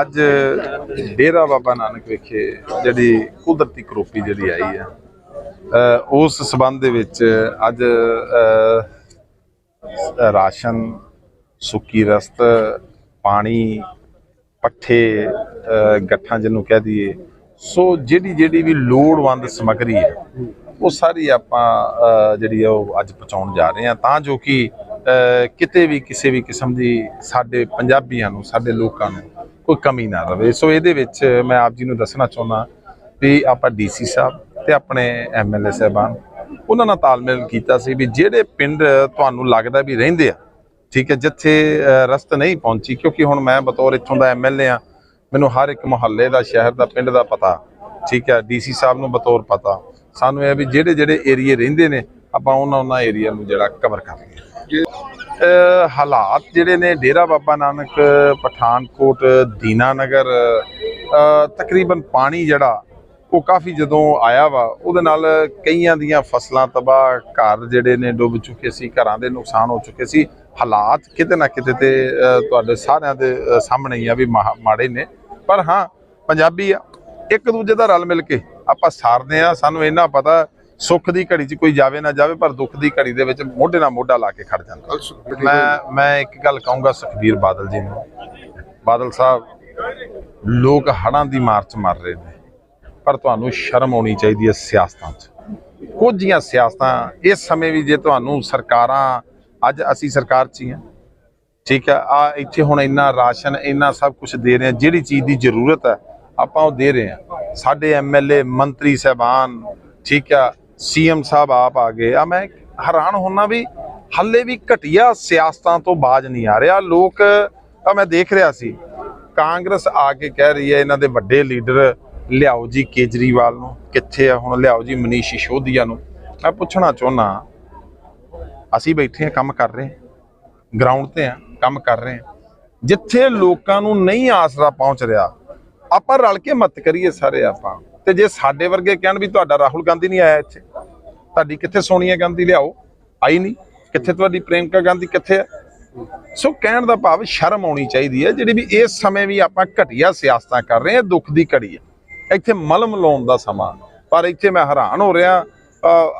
ਅੱਜ ਡੇਰਾ ਬਾਬਾ ਨਾਨਕ ਵਿਖੇ ਜਿਹੜੀ ਕੁਦਰਤੀ ਕਰੋਪੀ ਜਿਹੜੀ ਆਈ ਹੈ ਉਸ ਸਬੰਧ ਦੇ ਵਿੱਚ ਅੱਜ ਰਾਸ਼ਨ, ਸੁੱਕੀ ਰਸਤ, ਪਾਣੀ, ਪੱਠੇ ਗੱਠਾਂ ਜਿਹਨੂੰ ਕਹਿ ਦਈਏ, ਸੋ ਜਿਹੜੀ ਜਿਹੜੀ ਵੀ ਲੋੜਵੰਦ ਸਮੱਗਰੀ ਹੈ, ਉਹ ਸਾਰੀ ਆਪਾਂ ਜਿਹੜੀ ਆ ਉਹ ਅੱਜ ਪਹੁੰਚਾਉਣ ਜਾ ਰਹੇ ਹਾਂ, ਤਾਂ ਜੋ ਕਿ ਕਿਤੇ ਵੀ ਕਿਸੇ ਵੀ ਕਿਸਮ ਦੀ ਸਾਡੇ ਪੰਜਾਬੀਆਂ ਨੂੰ, ਸਾਡੇ ਲੋਕਾਂ ਨੂੰ ਕੋਈ ਕਮੀ ਨਾ ਰਵੇ। ਸੋ ਇਹਦੇ ਵਿੱਚ ਮੈਂ ਆਪ ਜੀ ਨੂੰ ਦੱਸਣਾ ਚਾਹੁੰਦਾ ਵੀ ਆਪਾਂ ਡੀਸੀ ਸਾਹਿਬ ਤੇ ਆਪਣੇ ਐਮਐਲਏ ਸਾਹਿਬਾਨ ਉਹਨਾਂ ਨਾਲ ਤਾਲਮੇਲ ਕੀਤਾ ਸੀ ਵੀ ਜਿਹੜੇ ਪਿੰਡ ਤੁਹਾਨੂੰ ਲੱਗਦਾ ਵੀ ਰਹਿੰਦੇ ਆ ਠੀਕ ਹੈ ਜਿੱਥੇ ਰਸਤ ਨਹੀਂ ਪਹੁੰਚੀ ਕਿਉਂਕਿ ਹੁਣ ਮੈਂ ਬਤੌਰ ਇੱਥੋਂ ਦਾ ਐਮਐਲਏ ਆ ਮੈਨੂੰ ਹਰ ਇੱਕ ਮੁਹੱਲੇ ਦਾ ਸ਼ਹਿਰ ਦਾ ਪਿੰਡ ਦਾ ਪਤਾ ਠੀਕ ਹੈ ਡੀਸੀ ਸਾਹਿਬ ਨੂੰ ਬਤੌਰ ਪਤਾ। ਸਾਨੂੰ ਇਹ ਵੀ ਜਿਹੜੇ ਜਿਹੜੇ ਏਰੀਏ ਰਹਿੰਦੇ ਨੇ ਆਪਾਂ ਉਹਨਾਂ ਉਹਨਾਂ ਏਰੀਆ ਨੂੰ ਜਿਹੜਾ ਕਵਰ ਕਰ ਲਈਏ। ਅ, ਹਾਲਾਤ ਜਿਹੜੇ ਨੇ ਡੇਰਾ ਬਾਬਾ ਨਾਨਕ ਪਠਾਨਕੋਟ ਦੀਨਾਨਗਰ ਅ, ਤਕਰੀਬਨ ਪਾਣੀ ਜਿਹੜਾ ਉਹ ਕਾਫੀ ਜਦੋਂ ਆਇਆ ਵਾ ਉਹਦੇ ਨਾਲ ਕਈਆਂ ਦੀਆਂ ਫਸਲਾਂ ਤਬਾਹ ਘਰ ਜਿਹੜੇ ਨੇ ਡੁੱਬ ਚੁੱਕੇ ਸੀ ਘਰਾਂ ਦੇ ਨੁਕਸਾਨ ਹੋ ਚੁੱਕੇ ਸੀ। ਹਾਲਾਤ ਕਿਤੇ ਨਾ ਕਿਤੇ ਤੇ ਤੁਹਾਡੇ ਸਾਰਿਆਂ ਦੇ ਸਾਹਮਣੇ ਹੀ ਆ ਵੀ ਮਾ- ਮਾੜੇ ਨੇ। ਪਰ ਹਾਂ ਪੰਜਾਬੀ ਆ ਇੱਕ ਦੂਜੇ ਦਾ ਰਲ ਮਿਲ ਕੇ ਆਪਾਂ ਸਾਰਦੇ ਆ ਸਾਨੂੰ ਇੰਨਾ ਪਤਾ ਸੁੱਖ ਦੀ ਘੜੀ 'ਚ ਕੋਈ ਜਾਵੇ ਨਾ ਜਾਵੇ ਪਰ ਦੁੱਖ ਦੀ ਘੜੀ ਦੇ ਵਿੱਚ ਮੋਢੇ ਨਾਲ ਮੋਢਾ ਲਾ ਕੇ ਖੜ ਜਾਂਦਾ। ਮੈਂ ਮੈਂ ਇੱਕ ਗੱਲ ਕਹੂੰਗਾ ਸੁਖਬੀਰ ਬਾਦਲ ਜੀ ਨੂੰ। ਬਾਦਲ ਸਾਹਿਬ ਲੋਕ ਹੜਾਂ ਦੀ ਮਾਰ 'ਚ ਮਰ ਰਹੇ ਨੇ ਪਰ ਤੁਹਾਨੂੰ ਸ਼ਰਮ ਆਉਣੀ ਚਾਹੀਦੀ ਹੈ ਸਿਆਸਤਾਂ 'ਚ। ਕੁਝੀਆਂ ਸਿਆਸਤਾਂ ਇਸ ਸਮੇਂ ਵੀ ਜੇ ਤੁਹਾਨੂੰ ਸਰਕਾਰਾਂ ਅੱਜ ਅਸੀਂ ਸਰਕਾਰ 'ਚ ਹੀ ਹਾਂ। ਠੀਕ ਹੈ ਆ ਇੱਥੇ ਹੁਣ ਇੰਨਾ ਰਾਸ਼ਨ ਇੰਨਾ ਸਭ ਕੁਝ ਦੇ ਰਹੇ ਆ ਜਿਹੜੀ ਚੀਜ਼ ਦੀ ਜ਼ਰੂਰਤ ਹੈ ਆਪਾਂ ਉਹ ਦੇ ਰਹੇ ਆ ਸਾਡੇ ਐਮਐਲਏ ਮੰਤਰੀ ਸਹਿਬਾਨ ਠੀਕ ਆ ਸੀਐਮ ਸਾਹਿਬ ਆਪ ਆ ਗਏ ਆ। ਮੈਂ ਹੈਰਾਨ ਹੁੰਨਾ ਵੀ ਹੱਲੇ ਵੀ ਘਟੀਆ ਸਿਆਸਤਾਂ ਤੋਂ ਬਾਜ ਨਹੀਂ ਆ ਰਿਹਾ। ਲੋਕ ਆ ਮੈਂ ਦੇਖ ਰਿਹਾ ਸੀ, ਕਾਂਗਰਸ ਆ ਕੇ ਕਹਿ ਰਹੀ ਹੈ, ਇਹਨਾਂ ਦੇ ਵੱਡੇ ਲੀਡਰ, ਲਿਆਓ ਜੀ ਕੇਜਰੀਵਾਲ ਨੂੰ, ਕਿੱਥੇ ਆ ਹੁਣ? ਲਿਆਓ ਜੀ ਮਨੀਸ਼ ਸਿਸੋਦੀਆ ਨੂੰ। ਮੈਂ ਪੁੱਛਣਾ ਚਾਹੁੰਦਾ ਅਸੀਂ ਬੈਠੇ ਆ, ਕੰਮ ਕਰ ਰਹੇ ਗਰਾਊਂਡ ਤੇ ਆ, ਕੰਮ ਕਰ ਰਹੇ ਆ ਜਿੱਥੇ ਲੋਕਾਂ ਨੂੰ ਨਹੀਂ ਆਸਰਾ ਪਹੁੰਚ ਰਿਹਾ, ਆਪਾਂ ਰਲ ਕੇ ਮਤ ਕਰੀਏ ਸਾਰੇ ਆਪਾਂ। ਤੇ ਜੇ ਸਾਡੇ ਵਰਗੇ ਕਹਿਣ ਵੀ ਤੁਹਾਡਾ ਰਾਹੁਲ ਗਾਂਧੀ ਨਹੀਂ ਆਇਆ ਇੱਥੇ ਤੁਹਾਡੀ ਕਿੱਥੇ ਸੋਨੀਆ ਗਾਂਧੀ ਲਿਆਓ? ਆਈ ਨਹੀਂ। ਕਿੱਥੇ ਤੁਹਾਡੀ ਪ੍ਰਿਯੰਕਾ ਗਾਂਧੀ ਕਿੱਥੇ ਹੈ? ਸੋ ਕਹਿਣ ਦਾ ਭਾਵ ਸ਼ਰਮ ਆਉਣੀ ਚਾਹੀਦੀ ਹੈ, ਜਿਹੜੀ ਵੀ ਇਸ ਸਮੇਂ ਵੀ ਆਪਾਂ ਘਟੀਆ ਸਿਆਸਤਾਂ ਕਰ ਰਹੇ ਹਾਂ, ਦੁੱਖ ਦੀ ਘੜੀ ਹੈ। ਇੱਥੇ ਮਲਮ ਲਾਉਣ ਦਾ ਸਮਾਂ। ਪਰ ਇੱਥੇ ਮੈਂ ਹੈਰਾਨ ਹੋ ਰਿਹਾ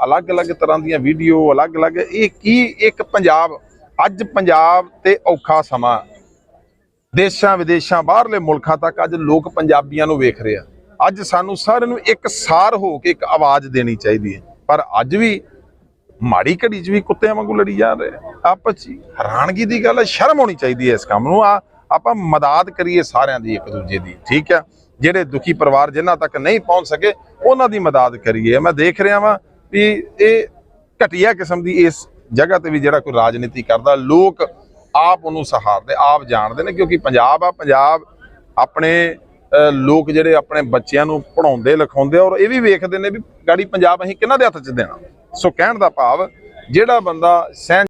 ਅਲੱਗ-ਅਲੱਗ ਤਰ੍ਹਾਂ ਦੀਆਂ ਵੀਡੀਓ, ਅਲੱਗ-ਅਲੱਗ, ਇਹ ਕੀ ਇੱਕ ਪੰਜਾਬ, ਅੱਜ ਪੰਜਾਬ ਤੇ ਔਖਾ ਸਮਾਂ। ਦੇਸ਼ਾਂ ਵਿਦੇਸ਼ਾਂ ਬਾਹਰਲੇ ਮੁਲਕਾਂ ਤੱਕ ਅੱਜ ਲੋਕ ਪੰਜਾਬੀਆਂ ਨੂੰ ਵੇਖ ਰਹੇ ਆ। ਅੱਜ ਸਾਨੂੰ ਸਾਰਿਆਂ ਨੂੰ ਇੱਕ ਸਾਰ ਹੋ ਕੇ ਇੱਕ ਆਵਾਜ਼ ਦੇਣੀ ਚਾਹੀਦੀ ਹੈ। ਪਰ ਅੱਜ ਵੀ ਮਾੜੀ ਘੜੀ 'ਚ ਵੀ ਕੁੱਤਿਆਂ ਵਾਂਗੂ ਲੜੀ ਜਾ ਰਹੇ ਆ। ਆਪਸ 'ਚ ਹੈਰਾਨਗੀ ਦੀ ਗੱਲ ਹੈ ਸ਼ਰਮ ਹੋਣੀ ਚਾਹੀਦੀ ਹੈ ਇਸ ਕੰਮ ਨੂੰ। ਆ, ਆਪਾਂ ਮਦਦ ਕਰੀਏ ਸਾਰਿਆਂ ਦੀ ਇੱਕ ਦੂਜੇ ਦੀ, ਠੀਕ ਹੈ? ਜਿਹੜੇ ਦੁਖੀ ਪਰਿਵਾਰ ਜਿਨ੍ਹਾਂ ਤੱਕ ਨਹੀਂ ਪਹੁੰਚ ਸਕੇ, ਉਹਨਾਂ ਦੀ ਮਦਦ ਕਰੀਏ। ਮੈਂ ਦੇਖ ਰਿਹਾ ਵਾਂ ਵੀ ਇਹ ਘਟੀਆ ਕਿਸਮ ਦੀ ਇਸ ਜਗ੍ਹਾ ਤੇ ਵੀ ਜਿਹੜਾ ਕੋਈ ਰਾਜਨੀਤੀ ਕਰਦਾ, ਲੋਕ ਆਪ ਉਹਨੂੰ ਸਹਾਰਦੇ, ਆਪ ਜਾਣਦੇ ਨੇ, ਕਿਉਂਕਿ ਪੰਜਾਬ ਆ, ਪੰਜਾਬ ਆਪਣੇ ਲੋਕ ਜਿਹੜੇ ਆਪਣੇ ਬੱਚਿਆਂ ਨੂੰ ਪੜਾਉਂਦੇ ਲਿਖਾਉਂਦੇ ਔਰ ਇਹ ਵੀ ਵੇਖਦੇ ਨੇ ਵੀ ਗਾੜੀ ਪੰਜਾਬ ਅਸੀਂ ਕਿਹਨਾਂ ਦੇ ਹੱਥ 'ਚ ਦੇਣਾ? ਸੋ ਕਹਿਣ ਦਾ ਭਾਵ ਜਿਹੜਾ ਬੰਦਾ ਸਹਿ